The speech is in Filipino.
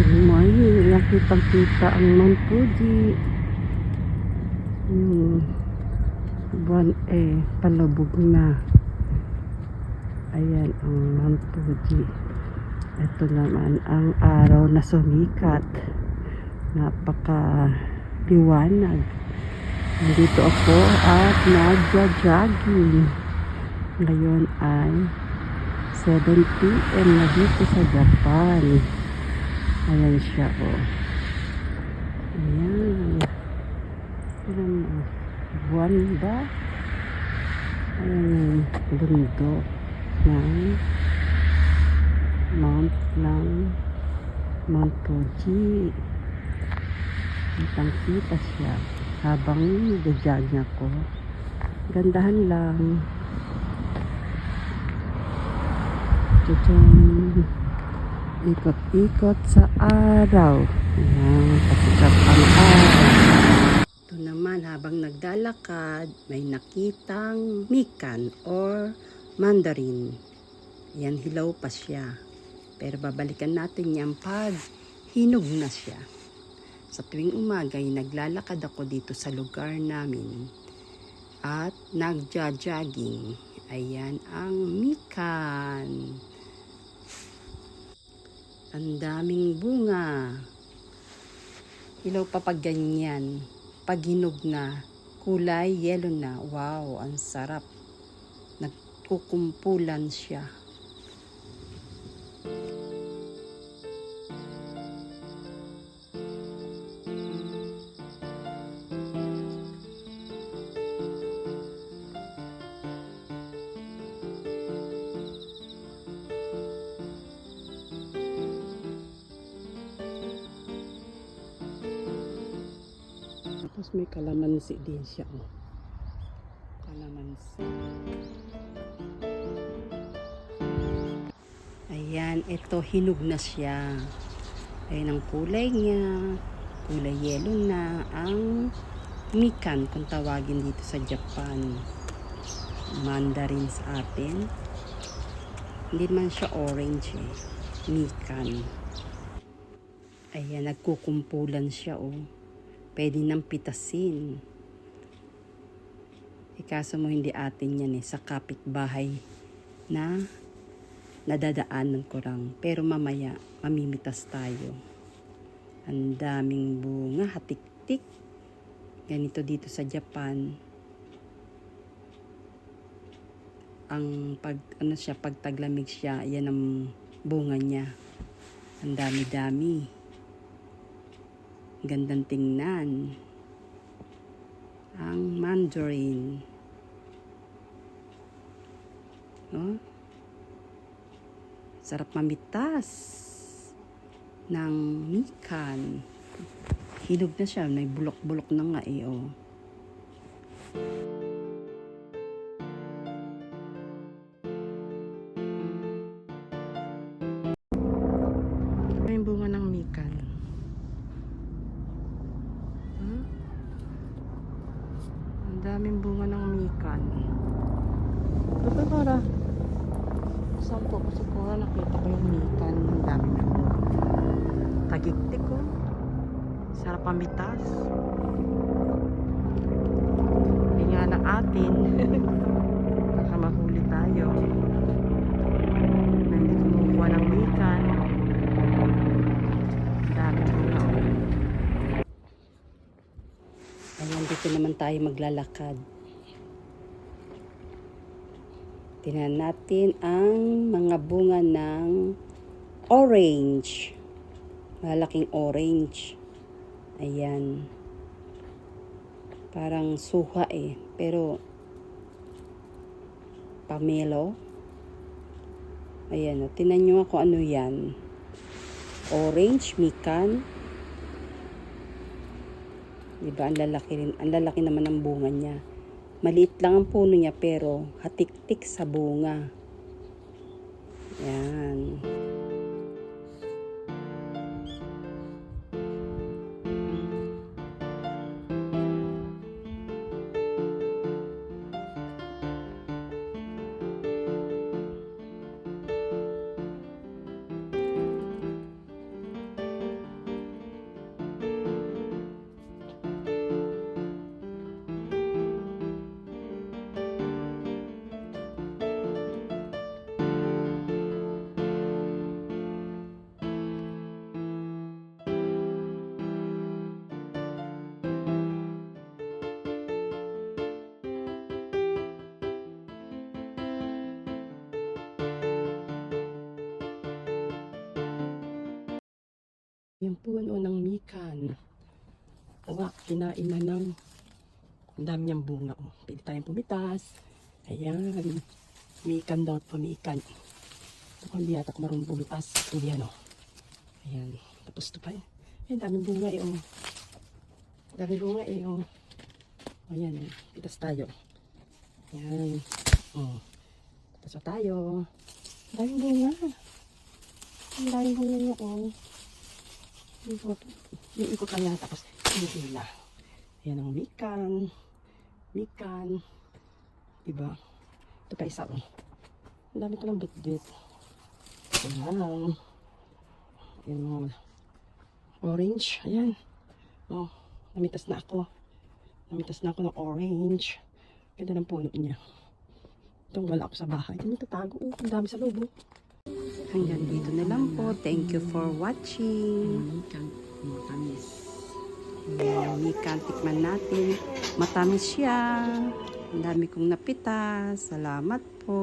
Good morning. Nakitang kita ang Mount Fuji. Hmm. Buwan eh, palubog na. Ayan ang Mount Fuji. Ito naman ang araw na sumikat. Napaka liwanag. Nandito ako at nagja-jogging. Ngayon ay 7 p.m. na dito sa Japan. Ayan siya, oh. Ayan. Ayan, oh. Buwan ba? Ayan yung bundok ng Mount ng Mount Fuji. Kitang kita siya habang niya ko. Gandahan lang. Tadaan. Ikot-ikot sa araw. Ayan, pasikat ang araw. Ito naman, habang naglalakad, may nakitang mikan or mandarin. Yan, hilaw pa siya. Pero babalikan natin yan pag hinog na siya. Sa tuwing umaga, naglalakad ako dito sa lugar namin. At nagja-jogging. Ayan ang mikan. Ang daming bunga. Ilaw pa pag ganyan. Pag hinog na, kulay yellow na. Wow, ang sarap. Nagkukumpulan siya. May kalamansi din siya. Oh. Kalamansi. Ayan, ito hinog na siya. Ayan ang kulay niya. Kulay yellow na ang mikan kung tawagin dito sa Japan. Mandarin sa atin. Hindi man siya orange eh. Mikan. Ayan, nagkukumpulan siya oh pwede nang pitasin. E kaso mo hindi atin yan eh, sa kapitbahay na nadadaanan ko lang. Pero mamaya, mamimitas tayo. Ang daming bunga, hatik-tik. Ganito dito sa Japan. Ang pag, ano siya, pag taglamig siya, yan ang bunga niya. Ang dami-dami. Gandang tingnan. Ang mandarin. Oh. Sarap mamitas ng mikan. Hinog na siya. May bulok-bulok na nga eh. Oh. Daming bunga ng mikan. Ito para. Saan po? Kasi ko nakita ko yung mikan. Ang dami na bunga. Tagiktik ko. Sarap pamitas. Hindi nga ng atin. Baka mahuli tayo. Na hindi kumukuha ng mikan. Ang dami bunga. oh. Ayan, dito naman tayo maglalakad. Tingnan natin ang mga bunga ng orange. Malaking orange. Ayan. Parang suha eh. Pero, pamelo. Ayan, oh. tinan nyo ako ano yan. Orange, mikan, Di ba? Ang lalaki rin. Ang lalaki naman ng bunga niya. Maliit lang ang puno niya pero hatik-tik sa bunga. Yan. Yung puno ng mikan. Wak, kinain na ng dami niyang bunga. Oh. Pwede tayong pumitas. Ayan. Mikan daw at pamikan. Ako hindi yata ako marunong pumitas. Hindi ano. Ayan. Tapos ito pa yun. Ayan, bunga eh. Oh. Daming bunga eh. Oh. Ayan. Oh. Pitas tayo. Ayan. Oh. Pitas tayo. Daming bunga. Ang bunga niyo. Oh. Ikot. Yung ikot lang yan. Tapos hinihila. Ayan ang mikan. Mikan. Diba? Ito pa isa. Oh. Ang dami ko ng bit-bit. Ayan. Ayan mga orange. Ayan. Oh, namitas na ako. Namitas na ako ng orange. Ganda ng puno niya. Itong wala ako sa bahay. Hindi tatago. Oh, ang dami sa loob. Hanggang dito na lang po. Thank you for watching. Matamis. Mikan, tikman natin. Matamis siya. Ang dami kong napitas. Salamat po.